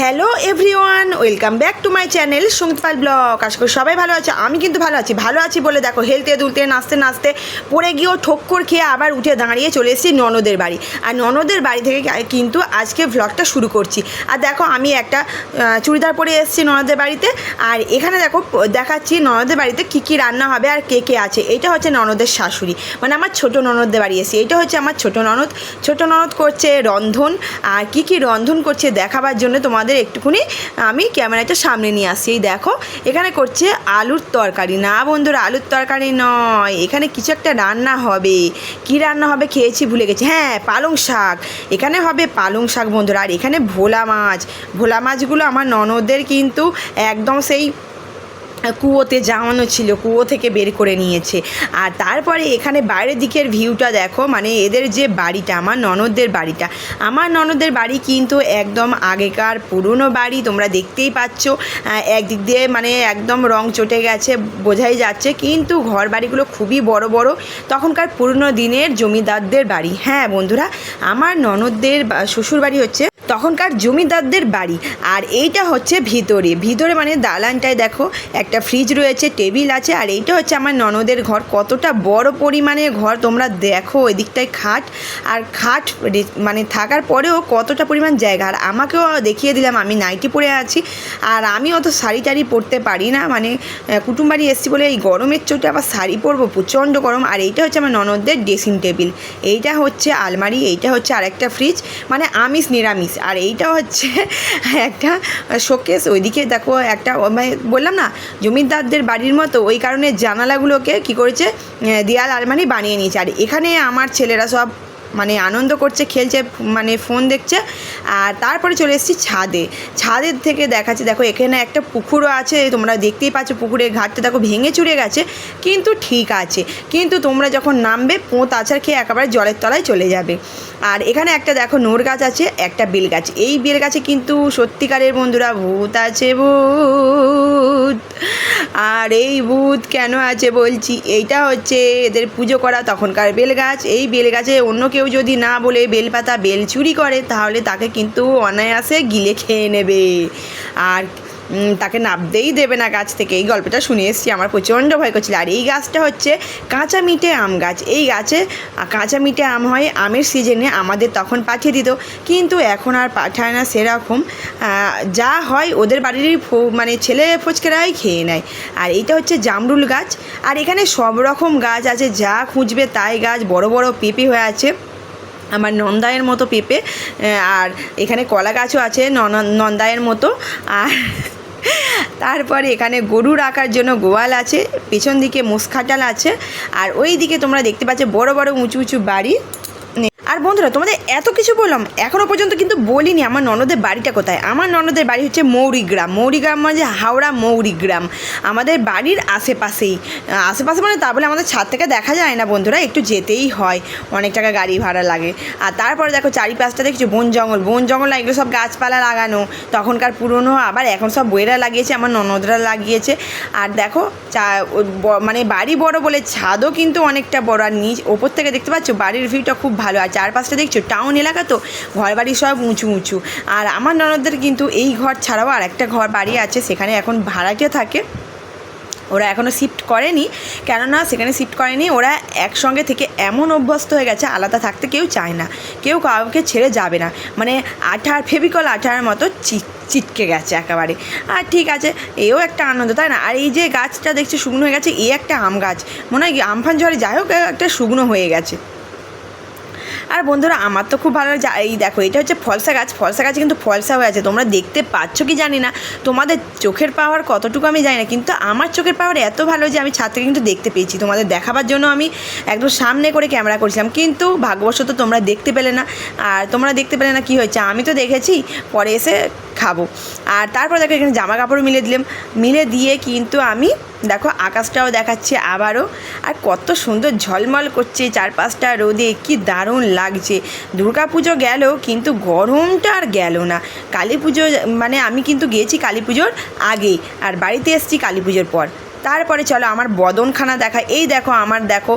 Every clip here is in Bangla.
Hello everyone, welcome back to my channel Sangeetpal blog. আশা করি সবাই ভালো আছে, আমি কিন্তু ভালো আছি। ভালো আছি বলে দেখো, হেলতে দুলতে, নাচতে নাচতে, পড়ে গিয়েও ঠক্কর খেয়ে আবার উঠে দাঁড়িয়ে চলে এসেছি ননদের বাড়ি। আর ননদের বাড়ি থেকে কিন্তু আজকে ভ্লগটা শুরু করছি। আর দেখো, আমি একটা চুড়িদার পরে এসেছি ননদের বাড়িতে। আর এখানে দেখো দেখাচ্ছি ননদের বাড়িতে কী কী রান্না হবে আর কে কে আছে। এটা হচ্ছে ননদের শাশুড়ি মানে আমার ছোট ননদদের বাড়ি এসেছি। এটা হচ্ছে আমার ছোট ননদ। ছোট ননদ করছে রন্ধন। আর কি কি রন্ধন করছে দেখাবার জন্য তোমাদের একটুখানি, আমি ক্যামেরাটা সামনে নিয়ে আসি। এই দেখো, এখানে করছে আলুর তরকারি। না বন্ধুরা, আলুর তরকারি নয়। এখানে কিছু একটা রান্না হবে। কি রান্না হবে খেয়েছি ভুলে গেছি। হ্যাঁ পালং শাক। এখানে হবে পালং শাক বন্ধুরা। আর এখানে ভোলা মাছ। ভোলা মাছগুলো আমার ননদের কিন্তু একদম সেই কুয়োতে জামানো ছিল, কুয়ো থেকে বের করে নিয়েছে। আর তারপরে এখানে বাইরের দিকের ভিউটা দেখো মানে এদের যে বাড়িটা, আমার ননদদের বাড়িটা। আমার ননদদের বাড়ি কিন্তু একদম আগেকার পুরনো বাড়ি, তোমরা দেখতেই পাচ্ছ। একদিক দিয়ে মানে একদম রং চটে গেছে, বোঝাই যাচ্ছে। কিন্তু ঘর বাড়িগুলো খুবই বড় বড়, তখনকার পুরনো দিনের জমিদারদের বাড়ি। হ্যাঁ বন্ধুরা, আমার ননদদের শ্বশুর বাড়ি হচ্ছে তখনকার জমিদারদের বাড়ি। আর এইটা হচ্ছে ভিতরে। ভিতরে মানে দালানটায় দেখো, একটা ফ্রিজ রয়েছে টেবিল আছে, আর এইটা হচ্ছে আমার ননদের ঘর। কতটা বড় পরিমাণে ঘর তোমরা দেখো, এদিকটায় খাট। আর খাট মানে থাকার পরেও কতটা পরিমাণ জায়গা। আর আমাকেও দেখিয়ে দিলাম, আমি নাইটি পরে আছি। আর আমি অত শাড়ি টাড়ি পরতে পারি না মানে কুটুম বাড়ি এসেছি বলে এই গরমের চোটে আবার শাড়ি পরবো, প্রচণ্ড গরম। আর এইটা হচ্ছে আমার ননদদের ড্রেসিং টেবিল এইটা হচ্ছে আলমারি, এইটা হচ্ছে আরেকটা ফ্রিজ মানে আমিষ, নিরামিষ। আর এইটা হচ্ছে একটা শোকেস। ওইদিকে দেখো একটা মানে বললাম না, জমিদারদের বাড়ির মতো। ওই কারণে জানালাগুলোকে কি করেছে দেয়াল আলমারি বানিয়ে নিয়েছে। আর এখানে আমার ছেলেরা সব মানে আনন্দ করছে, খেলছে মানে ফোন দেখছে। আর তারপরে চলে এসেছি ছাদে। ছাদের থেকে দেখাচ্ছে, দেখো এখানে একটা পুকুরও আছে, তোমরা দেখতেই পাচ্ছ পুকুরের ঘাটটা দেখো ভেঙে চুরে গেছে, কিন্তু ঠিক আছে। কিন্তু তোমরা যখন নামবে পোঁত আচার খেয়ে একেবারে জলের তলায় চলে যাবে। আর এখানে একটা দেখো নোর গাছ আছে, একটা বেল গাছ। এই বেল গাছে কিন্তু সত্যিকারের বন্ধুরা ভূত আছে ভূত। আর এই ভূত কেন আছে বলছি? এইটা হচ্ছে এদের পুজো করা তখনকার বেল গাছ। এই বেল গাছে অন্য কেউ যদি না বলে বেলপাতা বেল চুরি করে, তাহলে তাকে কিন্তু অনায়াসে গিলে খেয়ে নেবে। আর তাকে নাবতেই দেবে না গাছ থেকে। এই গল্পটা শুনে এসেছি, আমার প্রচণ্ড ভয় করছিল। আর এই গাছটা হচ্ছে কাঁচা মিঠে আম গাছ। এই গাছে কাঁচা মিঠে আম হয়, আমের সিজনে আমাদের তখন পাঠিয়ে দিত। কিন্তু এখন আর পাঠায় না সেরকম। যা হয় ওদের বাড়িরই মানে ছেলে ফচকেরাই খেয়ে নেয়। আর এইটা হচ্ছে জামরুল গাছ। আর এখানে সব রকম গাছ আছে, যা খুঁজবে তাই গাছ বড় বড় পেঁপে হয়ে আছে। আমার নন্দায়ের মতো পেঁপে আর এখানে কলা গাছও আছে নন- নন্দায়ের মতো। আর তারপরে এখানে গরু রাখার জন্য গোয়াল আছে, পেছন দিকে মুসখাটাল আছে, আর ওই দিকে তোমরা দেখতে পাচ্ছ বড় বড়, উঁচু উঁচু বাড়ি। আর বন্ধুরা, তোমাদের এত কিছু বললাম এখনও পর্যন্ত কিন্তু বলিনি আমার ননদের বাড়িটা কোথায়। আমার ননদের বাড়ি হচ্ছে মৌরিগ্রাম। মৌরিগ্রাম মানে হাওড়া মৌরিগ্রাম। আমাদের বাড়ির আশেপাশেই। আশেপাশে মানে তা বলে আমাদের ছাদ থেকে দেখা যায় না বন্ধুরা, একটু যেতেই হয়। অনেক টাকা গাড়ি ভাড়া লাগে। আর তারপরে দেখো চারিপাশটা দেখছ বন জঙ্গল। বন জঙ্গল এগুলো সব গাছপালা লাগানো। তখনকার পুরনো, আবার এখন সব বইয়েরা লাগিয়েছে, আমার ননদরা লাগিয়েছে। আর দেখো, চা মানে বাড়ি বড় বলে ছাদও কিন্তু অনেকটা বড়। আর নিচ, ওপর থেকে দেখতে পাচ্ছ, বাড়ির ভিউটা খুব ভালো। আর চারপাশটা দেখছ? টাউন এলাকা তো? ঘর বাড়ি সব উঁচু উঁচু। আর আমার ননদদের কিন্তু এই ঘর ছাড়াও আর একটা ঘর বাড়ি আছে, সেখানে এখন ভাড়াটিয়া থাকে। ওরা এখনও শিফট করেনি। কেননা সেখানে শিফট করেনি। ওরা একসঙ্গে থেকে এমন অভ্যস্ত হয়ে গেছে, আলাদা থাকতে কেউ চায় না। কেউ কাউকে ছেড়ে যাবে না। মানে আঠার ফেবিকল আঠার মতো চিট চিটকে গেছে একেবারে। আর ঠিক আছে, এও একটা আনন্দ, তাই না? আর এই যে গাছটা দেখছি শুকনো হয়ে গেছে, এ একটা আম গাছ। মনে হয় আমফান ঝড়ে যাই হোক একটা শুকনো হয়ে গেছে। আর বন্ধুরা, আমার তো খুব ভালো লাগছে এই দেখো, এটা হচ্ছে ফলসা গাছ। ফলসা গাছে কিন্তু ফলসা হয়ে আছে। তোমরা দেখতে পাচ্ছ কি জানি না। তোমাদের চোখের পাওয়ার কতটুকু আমি জানি না। কিন্তু আমার চোখের পাওয়ার এত ভালো যে আমি ছাদ থেকে কিন্তু দেখতে পেয়েছি। তোমাদের দেখাবার জন্য আমি একদম সামনে করে ক্যামেরা করেছিলাম। কিন্তু ভাগ্যবশত তোমরা দেখতে পেলে না। আর তোমরা দেখতে পেলে না কি হয়েছে? আমি তো দেখেছি, পরে এসে খাব। আর তারপর দেখো, এখানে জামা কাপড় মিলে দিলাম। মিলে দিয়ে কিন্তু আমি দেখো, আকাশটাও দেখাচ্ছে আবারও। আর কত সুন্দর ঝলমল করছে চারপাশটা রোদে, কি দারুণ লাগছে। দুর্গা পুজো গেল, কিন্তু গরমটা আর গেল না। কালী পুজো মানে আমি কিন্তু গিয়েছি কালী পুজোর আগে আর বাড়িতে এসেছি কালী পুজোর পর। তারপরে চলো আমার বদনখানা দেখা। এই দেখো, আমার দেখো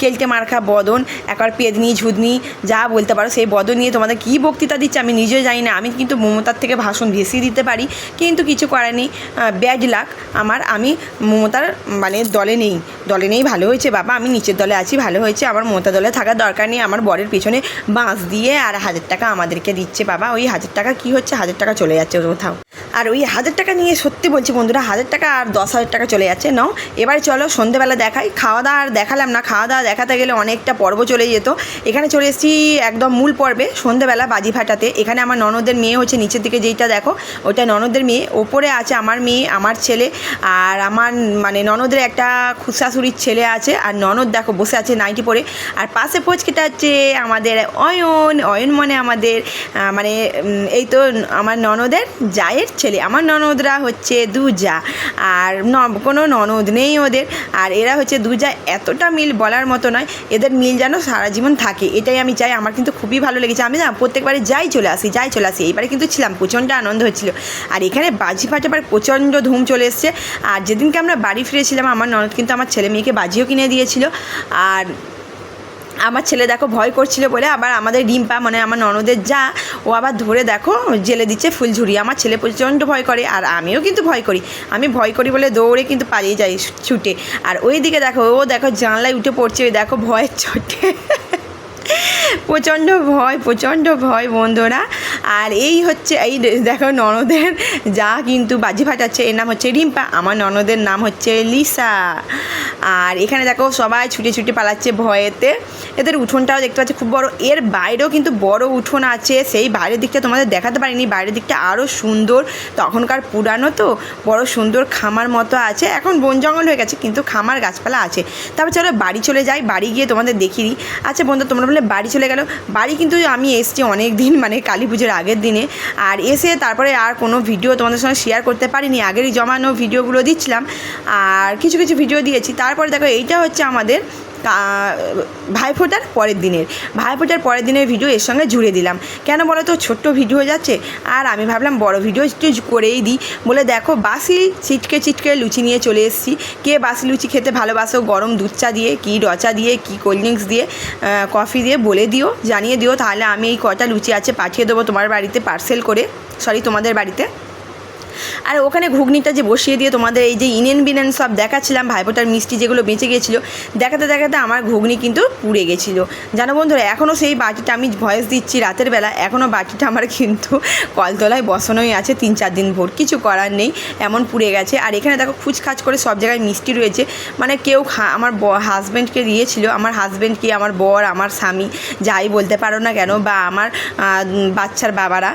কেলটে মার্কা বদন, একবার পেদনি, ঝুদনি, যা বলতে পারো, সেই বদন নিয়ে তোমাদের কী বক্তৃতা দিচ্ছে আমি নিজেও জানি না। আমি কিন্তু মমতার থেকে ভাষণ বেশি দিতে পারি, কিন্তু কিছু করার নেই। ব্যাড লাক আমার, আমি মমতার মানে দলে নেই। দলে নেই, ভালো হয়েছে বাবা, আমি নিচের দলে আছি, ভালো হয়েছে, আমার মমতা দলে থাকার দরকার নেই, আমার বরের পিছনে বাঁশ দিয়ে আর হাজার টাকা আমাদেরকে দিচ্ছে বাবা। ওই হাজার টাকা কি হচ্ছে? হাজার টাকা চলে যাচ্ছে কোথাও। আর ওই হাজার টাকা নিয়ে সত্যি বলছি বন্ধুরা, হাজার টাকা আর দশ হাজার টাকা চলে যাচ্ছে নাও এবার চলো সন্ধেবেলা দেখাই। খাওয়া দাওয়া আর দেখালাম না। খাওয়া দাওয়া দেখাতে গেলে অনেকটা পর্ব চলে যেত। এখানে চলে এসেছি একদম মূল পর্বে, সন্ধেবেলা বাজি ফাটাতে এখানে আমার ননদের মেয়ে হচ্ছে, নিচের দিকে যেইটা দেখো ওটা ননদের মেয়ে। ওপরে আছে আমার মেয়ে, আমার ছেলে, আর আমার মানে ননদের একটা খুশাশুড়ির ছেলে আছে। আর ননদ দেখো বসে আছে নাইটি পরে। আর পাশে পচকেটা হচ্ছে আমাদের অয়ন। অয়ন মানে আমাদের মানে এই তো আমার ননদের জায়ের ছেলে। আমার ননদরা হচ্ছে দুজা। আর ন কোনো ননদ নেই ওদের। আর এরা হচ্ছে দুজা এতটা মিল বলার মতো নয়, এদের মিল যেন সারা জীবন থাকে, এটাই আমি চাই। আমার কিন্তু খুবই ভালো লেগেছে। আমি না প্রত্যেকবারে যাই চলে আসি, যাই চলে আসি। এইবারে কিন্তু ছিলাম, প্রচণ্ড আনন্দ হচ্ছিল। আর এখানে বাজি ফাটাবার প্রচণ্ড ধুম চলে এসছে। আর যেদিনকে আমরা বাড়ি ফিরেছিলাম, আমার ননদ কিন্তু আমার ছেলে মেয়েকে বাজিও কিনে দিয়েছিল। আর আমার ছেলে দেখো ভয় করছিল বলে আবার আমাদের রিম্পা মানে আমার ননদের যা, ও আবার ধরে দেখো জেলে দিচ্ছে ফুলঝুরি আমার ছেলে প্রচণ্ড ভয় করে আর আমিও কিন্তু ভয় করি। আমি ভয় করি বলে দৌড়ে কিন্তু পালিয়ে যাই ছুটে। আর ওই দিকে দেখো, ও দেখো জানলায় উঠে পড়ছে ওই দেখো ভয়ের চোটে। প্রচণ্ড ভয় প্রচণ্ড ভয় বন্ধুরা। আর এই হচ্ছে, এই দেখো ননদের যা কিন্তু বাজি ফাটাচ্ছে। এর নাম হচ্ছে রিম্পা, আমার ননদের নাম হচ্ছে লিসা। আর এখানে দেখো সবাই ছুটে ছুটে পালাচ্ছে ভয়েতে। এদের উঠোনটাও দেখতে পাচ্ছি খুব বড়। এর বাইরেও কিন্তু বড় উঠোন আছে। সেই বাইরের দিকটা তোমাদের দেখাতে পারিনি। বাইরের দিকটা আরও সুন্দর। তখনকার পুরানো তো, বড় সুন্দর খামার মতো আছে। এখন বন জঙ্গল হয়ে গেছে, কিন্তু খামার গাছপালা আছে। তারপর চলো বাড়ি চলে যাই, বাড়ি গিয়ে তোমাদের দেখিয়ে দিই। আচ্ছা বন্ধু, তোমরা বলে বাড়ি চলে গেল। বাড়ি কিন্তু আমি এসছি অনেক দিন মানে কালী পুজোর আগের দিনে। আর এসে তারপরে আর কোনো ভিডিও তোমাদের সঙ্গে শেয়ার করতে পারিনি। আগেরই জমানো ভিডিওগুলো দিচ্ছিলাম। আর কিছু কিছু ভিডিও দিয়েছি। তারপরে দেখো এইটা হচ্ছে আমাদের আহ, ভাইফোঁটার পরের দিনের। ভাইফোঁটার পরের দিনের ভিডিও এর সঙ্গে জুড়ে দিলাম। কেন বলো তো? ছোট্ট ভিডিও যাচ্ছে। আর আমি ভাবলাম বড় ভিডিও একটু করেই দিই। বলে দেখো বাসি ছিটকে ছিটকে লুচি নিয়ে চলে এসেছি। কে বাসি লুচি খেতে ভালোবাসো? গরম দুধ চা দিয়ে কি রচা দিয়ে কি কোল্ড ড্রিঙ্কস দিয়ে কফি দিয়ে বলে দিও জানিয়ে দিও। তাহলে আমি এই কটা লুচি আছে পাঠিয়ে দেবো তোমার বাড়িতে পার্সেল করে। সরি তোমাদের বাড়িতে। আর ওখানে ঘুগনিটা যে বসিয়ে দিয়ে তোমাদের এই যে ইনেন বিনেন সব দেখাচ্ছিলাম ভাইফোঁটার মিষ্টি যেগুলো বেঁচে গেছিল, দেখাতে দেখাতে আমার ঘুগনি কিন্তু পুড়ে গেছিল। জানো বন্ধুরা এখনও সেই বাটিটা আমি ভয়েস দিচ্ছি রাতের বেলা এখনও বাটিটা আমার কিন্তু কলতলায় বসানোই আছে তিন চার দিন ভোর, কিছু করার নেই, এমন পুড়ে গেছে। আর এখানে দেখো খুচখাচ করে সব জায়গায় মিষ্টি রয়েছে মানে কেউ আমার হাজব্যান্ডকে দিয়েছিল, আমার হাজব্যান্ড কি, আমার বর, আমার স্বামী, যাই বলতে পারো না কেন, বা আমার বাচ্চার বাবারা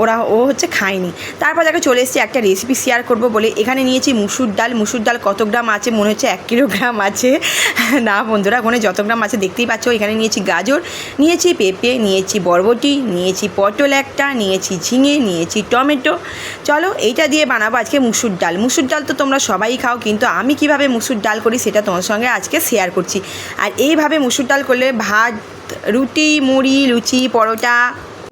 ওরা, ও হচ্ছে খায়নি। তারপর দেখো চলে এসেছি, একটা রেসিপি শেয়ার করব বলে। এখানে নিয়েছি মুসুর ডাল। মুসুর ডাল কত গ্রাম আছে? মনে হচ্ছে এক কিলোগ্রাম আছে। না বন্ধুরা, ওখানে যত গ্রাম আছে দেখতেই পাচ্ছ। এখানে নিয়েছি গাজর, নিয়েছি পেঁপে, নিয়েছি বরবটি, নিয়েছি পটল একটা, নিয়েছি ঝিঙে, নিয়েছি টমেটো। চলো, এইটা দিয়ে বানাবো আজকে মুসুর ডাল। মুসুর ডাল তো তোমরা সবাই খাও, কিন্তু আমি কীভাবে মুসুর ডাল করি সেটা তোমার সঙ্গে আজকে শেয়ার করছি। আর এইভাবে মুসুর ডাল করলে ভাত, রুটি, মুড়ি, লুচি, পরোটা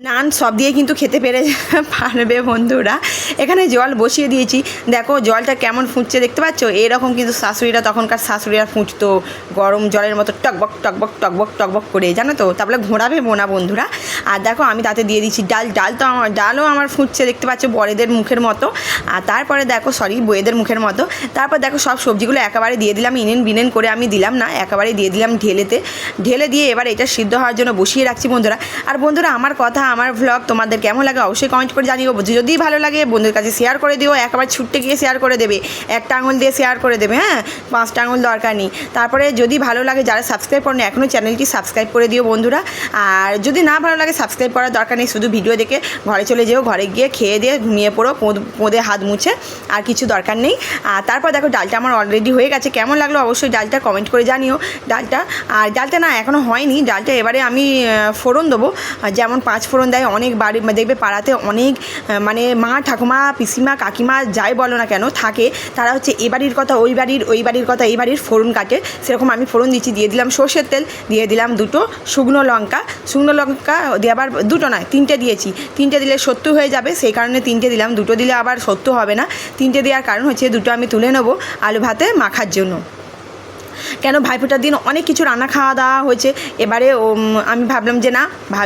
নান সব দিয়ে কিন্তু খেতে পেরে পারবে বন্ধুরা। এখানে জল বসিয়ে দিয়েছি। দেখো, জলটা কেমন ফুটছে দেখতে পাচ্ছ? এরকম কিন্তু শাশুড়িরা তখনকার শাশুড়িরা ফুটতো। গরম জলের মতো টকবক টকবক টকবক টকবক করে, জানো তো? তারপরে ঘোরাবে বোনা বন্ধুরা। আর দেখো, আমি তাতে দিয়ে দিচ্ছি ডাল। ডাল তো আমার, ডালও আমার ফুটছে দেখতে পাচ্ছ বড়েদের মুখের মতো। আর তারপরে দেখো, সরি, বইয়েদের মুখের মতো। তারপর দেখো, সব সবজিগুলো একেবারে দিয়ে দিলাম। ইনেন বিনেন করে আমি দিলাম না, একেবারে দিয়ে দিলাম ঢেলেতে। ঢেলে দিয়ে এবার এটা সিদ্ধ হওয়ার জন্য বসিয়ে রাখছি বন্ধুরা। আর বন্ধুরা, আমার কথা আমার ভ্লগ তোমাদের কেমন লাগে অবশ্যই কমেন্ট করে জানিও। যদি ভালো লাগে, বন্ধুদের কাছে শেয়ার করে দিও, একবার ছুটতে গিয়ে শেয়ার করে দেবে। একটা আঙুল দিয়ে শেয়ার করে দেবে হ্যাঁ? পাঁচটা আঙুল দরকার নেই। তারপরে যদি ভালো লাগে, যারা সাবস্ক্রাইব করেন এখনও চ্যানেলটি সাবস্ক্রাইব করে দিও বন্ধুরা। আর যদি না ভালো লাগে সাবস্ক্রাইব করার দরকার নেই, শুধু ভিডিও দেখে ঘরে চলে যেও, ঘরে গিয়ে খেয়ে দিয়ে ঘুমিয়ে পড়ো পোঁদ- হাত মুছে, আর কিছু দরকার নেই। আর তারপর দেখো, ডালটা আমার অলরেডি হয়ে গেছে। কেমন লাগল অবশ্যই ডালটা কমেন্ট করে জানিও। ডালটা, আর ডালটা না এখনও হয়নি। ডালটা এবারে আমি ফোড়ন দেবো। যেমন পাঁচ ফোড়ন ফোড়ন দেয়, অনেক বাড়ি দেখবে পাড়াতে অনেক মানে মা, ঠাকুমা, পিসিমা, কাকিমা যাই বলো না কেন থাকে, তারা হচ্ছে এ বাড়ির কথা, ওই বাড়ির ওই বাড়ির কথা, এই বাড়ির ফোড়ন কাটে। সেরকম আমি ফোড়ন দিচ্ছি, দিয়ে দিলাম সর্ষের তেল, দিয়ে দিলাম দুটো শুকনো লঙ্কা। শুকনো লঙ্কা আবার দুটো নয়, তিনটে দিয়েছি। তিনটে দিলে সত্তু হয়ে যাবে, সেই কারণে তিনটে দিলাম। দুটো দিলে আবার সত্য হবে না। তিনটে দেওয়ার কারণ হচ্ছে দুটো আমি তুলে নেব আলু ভাতে মাখার জন্য। কেন ভাইফোঁটার দিন অনেক কিছু রান্না খাওয়া দাওয়া হয়েছে। এবারে আমি ভাবলাম যে না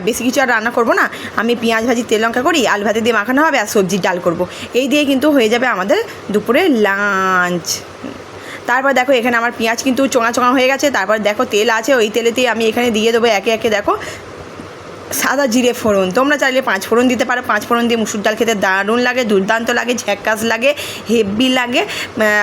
বেশি কিছু আর রান্না করব না। আমি পেঁয়াজ ভাজি, তেল লঙ্কা করি, আলু ভাতে দিয়ে মাখানো হবে, আর সবজির ডাল করব। এই দিয়ে কিন্তু হয়ে যাবে আমাদের দুপুরে লাঞ্চ। তারপর দেখো, এখানে আমার পেঁয়াজ কিন্তু চোঙা চোঙা হয়ে গেছে। তারপর দেখো, তেল আছে, ওই তেলেতেই আমি এখানে দিয়ে দেবো। একে একে দেখো সাদা জিরে ফোড়ন। তোমরা চাইলে পাঁচ ফোড়ন দিতে পারো। পাঁচ ফোড়ন দিয়ে মুসুর ডাল খেতে দারুণ লাগে, দুর্দান্ত লাগে ঝ্যাক্কাস লাগে হেভি লাগে।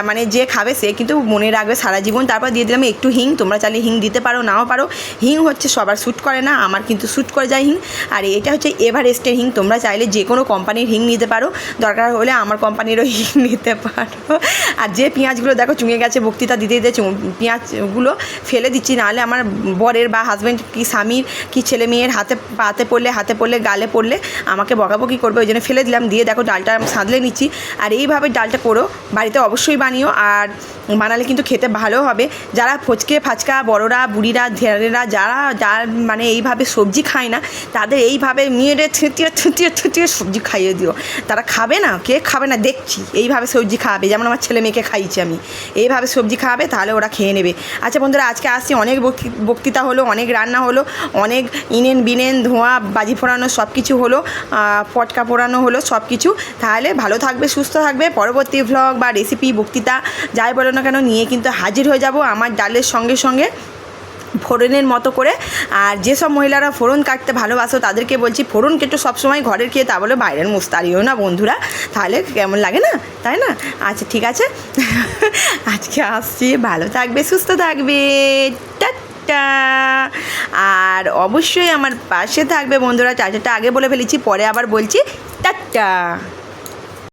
মানে যে খাবে সে কিন্তু মনে রাখবে সারা জীবন। তারপর দিয়ে দিলাম একটু হিং। তোমরা চাইলে হিং দিতে পারো, নাও পারো। হিং হচ্ছে সবার শ্যুট করে না, আমার কিন্তু শ্যুট করে যায় হিং। আর এটা হচ্ছে এভারেস্টের হিং। তোমরা চাইলে যে কোনো কোম্পানির হিং নিতে পারো। দরকার হলে আমার কোম্পানিরও হিং নিতে পারো। আর যে পেঁয়াজগুলো দেখো চুঙে গেছে, বক্তৃতা দিতে দিতে পেঁয়াজগুলো ফেলে দিচ্ছি। নাহলে আমার বরের বা হাজব্যান্ড কি, স্বামীর কি ছেলে মেয়ের হাতে পাতে পড়লে, হাতে পড়লে, গালে পড়লে আমাকে বকাবকি করবে, ওই জন্য ফেলে দিলাম। দিয়ে দেখো ডালটা সাঁতলে নিচ্ছি। আর এইভাবে ডালটা করো, বাড়িতে অবশ্যই বানিও। আর বানালে কিন্তু খেতে ভালো হবে। যারা ফচকে ফাচকা বড়রা, বুড়িরা ধেরেরা যারা, যার মানে এইভাবে সবজি খায় না, তাদের এইভাবে মেয়েরে ছেঁটিয়ে ছেঁটিয়ে ছেঁটিয়ে সবজি খাইয়ে দিও। তারা খাবে না, কে খাবে না, দেখছি। এইভাবে সবজি খাওয়াবে যেমন আমার ছেলে মেয়েকে খাইয়েছি আমি। এইভাবে সবজি খাওয়াবে তাহলে ওরা খেয়ে নেবে। আচ্ছা বন্ধুরা, আজকে আসছি, অনেক বক্তৃ- বক্তৃতা হলো, অনেক রান্না হলো, অনেক ইনেন বিনেন, ধোঁয়া, বাজি ফোড়ানো সব কিছু হলো পটকা পোড়ানো হলো সব কিছু তাহলে ভালো থাকবে, সুস্থ থাকবে। পরবর্তী ভ্লগ বা রেসিপি বক্তৃতা, যাই বলো না কেন নিয়ে কিন্তু হাজির হয়ে যাব আমার ডালের সঙ্গে সঙ্গে ফোড়নের মতো করে। আর যেসব মহিলারা ফোড়ন কাটতে ভালোবাসো, তাদেরকে বলছি ফোড়ন কেটে সবসময় ঘরের খেয়ে, তা বলে বাইরের মুস্তারিও না বন্ধুরা। তাহলে কেমন লাগে না? তাই না? আচ্ছা ঠিক আছে। আজকে আসছি, ভালো থাকবে, সুস্থ থাকবে। আর অবশ্যই আমার পাশে থাকবে বন্ধুরা টাটাটা আগে বলে ফেলেছি, পরে আবার বলছি, টাটা।